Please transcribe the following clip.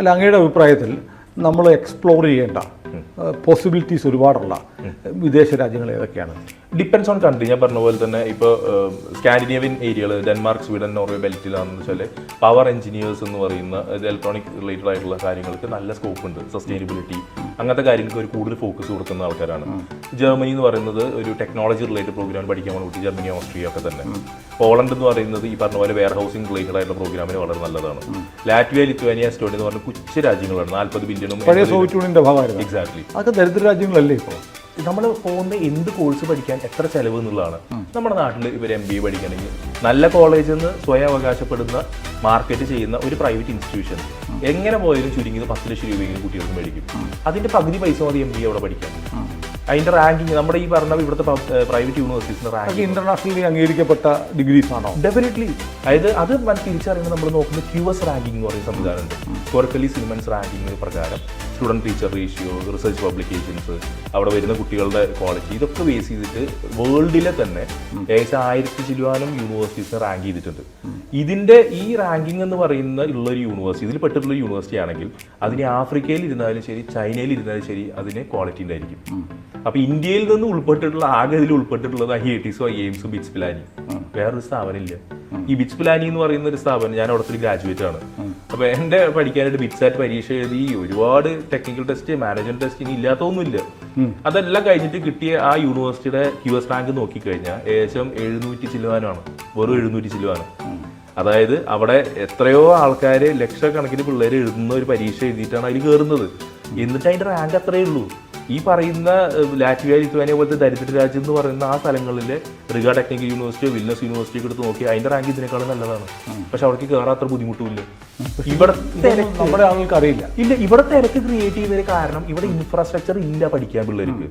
അല്ല അങ്ങയുടെ അഭിപ്രായത്തിൽ നമ്മൾ എക്സ്പ്ലോർ ചെയ്യേണ്ട പോസിബിലിറ്റീസ് ഒരുപാടുള്ള വിദേശ രാജ്യങ്ങൾ ഏതൊക്കെയാണ്? ഡിപ്പെൻസ് ഓൺ കൺട്രി ഞാൻ പറഞ്ഞ പോലെ തന്നെ ഇപ്പോൾ സ്കാൻഡിനേവിയൻ ഏരിയകൾ ഡെൻമാർക്ക് സ്വീഡൻ നോർവേ ബെൽറ്റിലാണെന്ന് വെച്ചാൽ പവർ എഞ്ചിനീയേഴ്സ് എന്ന് പറയുന്ന ഇലക്ട്രോണിക് റിലേറ്റഡ് ആയിട്ടുള്ള കാര്യങ്ങൾക്ക് നല്ല സ്കോപ്പ് ഉണ്ട്. സസ്റ്റൈനബിലിറ്റി അങ്ങനത്തെ കാര്യങ്ങൾക്ക് ഒരു കൂടുതൽ ഫോക്കസ് കൊടുക്കുന്ന ആൾക്കാരാണ്. ജർമ്മനി എന്ന് പറയുന്നത് ഒരു ടെക്നോളജി റിലേറ്റഡ് പ്രോഗ്രാം പഠിക്കാൻ വേണ്ടി ജർമ്മനി ഓസ്ട്രിയ ഒക്കെ തന്നെ. പോളണ്ട് എന്ന് പറയുന്നത് ഈ പറഞ്ഞ പോലെ വെയർ ഹൗസിംഗ് റിലേറ്റഡ് ആയിട്ടുള്ള പ്രോഗ്രാമിന് വളരെ നല്ലതാണ്. ലാറ്റ്വിയ ലിത്വാനിയ എസ്റ്റോണിയ എന്ന് പറഞ്ഞ കൊച്ചു രാജ്യങ്ങളാണ്. നാൽപ്പത് ബില്യണും സോവിയറ്റ് യൂണിയന്റെ ഭാഗമായിരുന്നു. എക്സാക്ട്ലി അതൊക്കെ ദരിദ്ര രാജ്യങ്ങളല്ലേ ഇപ്പോൾ നമ്മൾ പോകുന്ന എന്ത് കോഴ്സ് പഠിക്കാൻ എത്ര ചെലവ് എന്നുള്ളതാണ്. നമ്മുടെ നാട്ടിൽ ഇവർ എം ബി എ പഠിക്കണമെങ്കിൽ നല്ല കോളേജിൽ നിന്ന് സ്വയം അവകാശപ്പെടുന്ന മാർക്കറ്റ് ചെയ്യുന്ന ഒരു പ്രൈവറ്റ് ഇൻസ്റ്റിറ്റ്യൂഷൻ എങ്ങനെ പോയാലും ചുരുങ്ങിയത് പത്ത് ലക്ഷം രൂപയെങ്കിലും കുട്ടികൾക്ക് മേടിക്കും. അതിന്റെ പകുതി പൈസ മതി എം ബി അവിടെ പഠിക്കാൻ. അതിന്റെ റാങ്കിങ് നമ്മുടെ ഈ പറഞ്ഞ ഇവിടുത്തെ പ്രൈവറ്റ് യൂണിവേഴ്സിറ്റീസിന്റെ റാങ്കിങ് അതൊക്കെ ഇന്റർനാഷണലി അംഗീകരിക്കപ്പെട്ട ഡിഗ്രീസ് ആണോ? ഡെഫിനറ്റ്ലി അതായത് അത് തിരിച്ചറിയുന്നത് നമ്മൾ നോക്കുന്ന ക്യു എസ് റാങ്കിങ് എന്ന് പറയുന്ന സംവിധാനമുണ്ട്. കോർക്കലി സിനിമൻസ് റാങ്കിങ് പ്രകാരം student teacher ratio research publications അവിടെ വരുന്ന കുട്ടികളുടെ ക്വാളിറ്റി ഇതൊക്കെ ബേസ് ചെയ്തിട്ട് വേൾഡിലെ തന്നെ ഏകദേശം ആയിരത്തി ചിലവാനും യൂണിവേഴ്സിറ്റീസിനെ റാങ്ക് ചെയ്തിട്ടുണ്ട്. ഇതിന്റെ ഈ റാങ്കിങ് എന്ന് പറയുന്ന ഉള്ള ഒരു യൂണിവേഴ്സിറ്റി ഇതിൽ പെട്ടിട്ടുള്ള യൂണിവേഴ്സിറ്റി ആണെങ്കിൽ അതിന് ആഫ്രിക്കയിൽ ഇരുന്നാലും ശരി ചൈനയിൽ ഇരുന്നാലും ശരി അതിന് ക്വാളിറ്റി ഉണ്ടായിരിക്കും. അപ്പൊ ഇന്ത്യയിൽ നിന്ന് ഉൾപ്പെട്ടിട്ടുള്ള ആകെ ഇതിൽ ഉൾപ്പെട്ടിട്ടുള്ളത് ഐ ഐ ടിസോ ഐ എയിംസും ബിറ്റ്സ് പിലാനി വേറൊരു സ്ഥാപനമില്ല. ഈ ബിറ്റ്സ് പിലാനി എന്ന് പറയുന്ന ഒരു സ്ഥാപനം ഞാൻ അവിടുത്തെ ഒരു ഗ്രാജുവേറ്റ് ആണ്. അപ്പൊ എന്റെ പഠിക്കാനായിട്ട് ബിറ്റ്സാറ്റ് പരീക്ഷ എഴുതി ഒരുപാട് ടെക്നിക്കൽ ടെസ്റ്റ് മാനേജ്മെന്റ് ടെസ്റ്റ് ഇനി ഇല്ലാത്തൊന്നുമില്ല. അതെല്ലാം കഴിഞ്ഞിട്ട് കിട്ടിയ ആ യൂണിവേഴ്സിറ്റിയുടെ ക്യു എസ് റാങ്ക് നോക്കിക്കഴിഞ്ഞാൽ ഏകദേശം എഴുന്നൂറ്റി ചില്ലുവാനാണ് വെറും എഴുന്നൂറ്റി ചിലവാണ്. അതായത് അവിടെ എത്രയോ ആൾക്കാർ ലക്ഷക്കണക്കിന് പിള്ളേർ എഴുതുന്ന ഒരു പരീക്ഷ എഴുതിയിട്ടാണ് അതിൽ കയറുന്നത് എന്നിട്ട് അതിന്റെ റാങ്ക് അത്രയേ ഉള്ളൂ. ഈ പറയുന്ന ലാറ്റ്വിയ ലിത്വാനിയ പോലത്തെ ദരിദ്ര രാജ്യം എന്ന് പറയുന്ന ആ സ്ഥലങ്ങളിൽ റിഗ ടെക്നിക്കൽ യൂണിവേഴ്സിറ്റിയോ വിൽനസ് യൂണിവേഴ്സിറ്റിയോ എടുത്ത് നോക്കി അതിന്റെ റാങ്ക് ഇതിനേക്കാളും നല്ലതാണ്. പക്ഷെ അവർക്ക് കയറാൻ അത്ര ബുദ്ധിമുട്ടുമില്ല. ഇവിടെ നമ്മുടെ ആളുകൾക്ക് അറിയില്ല. ഇല്ല ഇവിടെ തിരക്ക് ക്രിയേറ്റ് ചെയ്യുന്നതിന് കാരണം ഇവിടെ ഇൻഫ്രാസ്ട്രക്ചർ ഇല്ല പഠിക്കാൻ പിള്ളേർക്ക്.